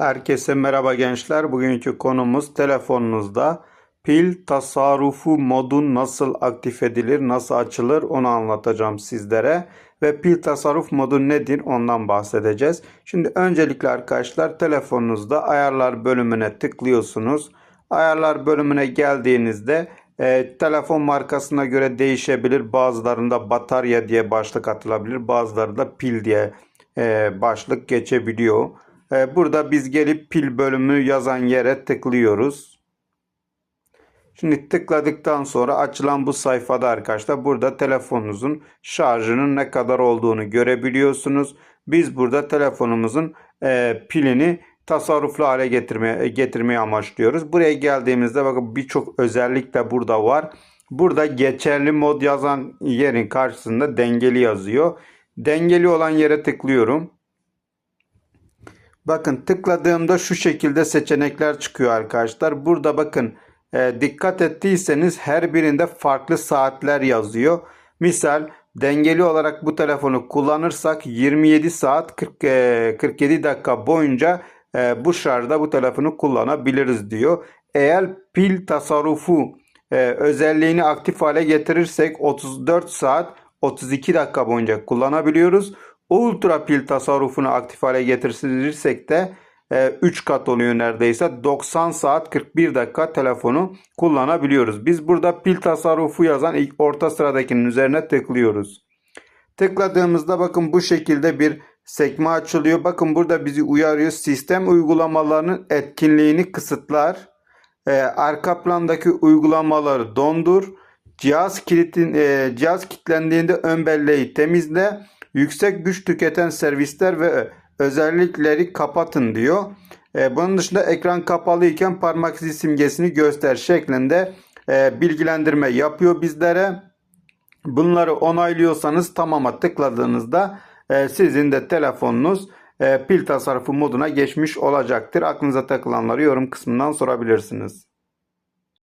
Herkese merhaba gençler. Bugünkü konumuz telefonunuzda pil tasarrufu modu nasıl aktif edilir, nasıl açılır onu anlatacağım sizlere. Ve pil tasarruf modu nedir ondan bahsedeceğiz. Şimdi öncelikle arkadaşlar telefonunuzda ayarlar bölümüne tıklıyorsunuz. Ayarlar bölümüne geldiğinizde e, telefon markasına göre değişebilir. Bazılarında batarya diye başlık atılabilir. Bazılarında pil diye e, başlık geçebiliyor. E, burada biz gelip pil bölümü yazan yere tıklıyoruz. Şimdi tıkladıktan sonra açılan bu sayfada arkadaşlar burada telefonunuzun şarjının ne kadar olduğunu görebiliyorsunuz. Biz burada telefonumuzun e, pilini tasarruflu hale getirmeye, getirmeyi amaçlıyoruz. Buraya geldiğimizde bakın birçok özellik de burada var. Burada geçerli mod yazan yerin karşısında dengeli yazıyor. Dengeli olan yere tıklıyorum. Bakın tıkladığımda şu şekilde seçenekler çıkıyor arkadaşlar. Burada bakın e, dikkat ettiyseniz her birinde farklı saatler yazıyor. Misal dengeli olarak bu telefonu kullanırsak 27 saat 40, e, 47 dakika boyunca e, bu şarjda bu telefonu kullanabiliriz diyor. Eğer pil tasarrufu e, özelliğini aktif hale getirirsek 34 saat 32 dakika boyunca kullanabiliyoruz. Ultra pil tasarrufunu aktif hale getirirsek de 3 kat oluyor neredeyse. 90 saat 41 dakika telefonu kullanabiliyoruz. Biz burada pil tasarrufu yazan ilk orta sıradakinin üzerine tıklıyoruz. Tıkladığımızda bakın bu şekilde bir sekme açılıyor. Bakın burada bizi uyarıyor. Sistem uygulamalarının etkinliğini kısıtlar. Ee, arka plandaki uygulamaları dondur. Cihaz kilitin e, cihaz kilitlendiğinde ön belleği temizle. Yüksek güç tüketen servisler ve özellikleri kapatın diyor. E, bunun dışında ekran kapalı iken parmak izi simgesini göster şeklinde e, bilgilendirme yapıyor bizlere. Bunları onaylıyorsanız tamama tıkladığınızda e, sizin de telefonunuz pil tasarrufu moduna geçmiş olacaktır. Aklınıza takılanları yorum kısmından sorabilirsiniz.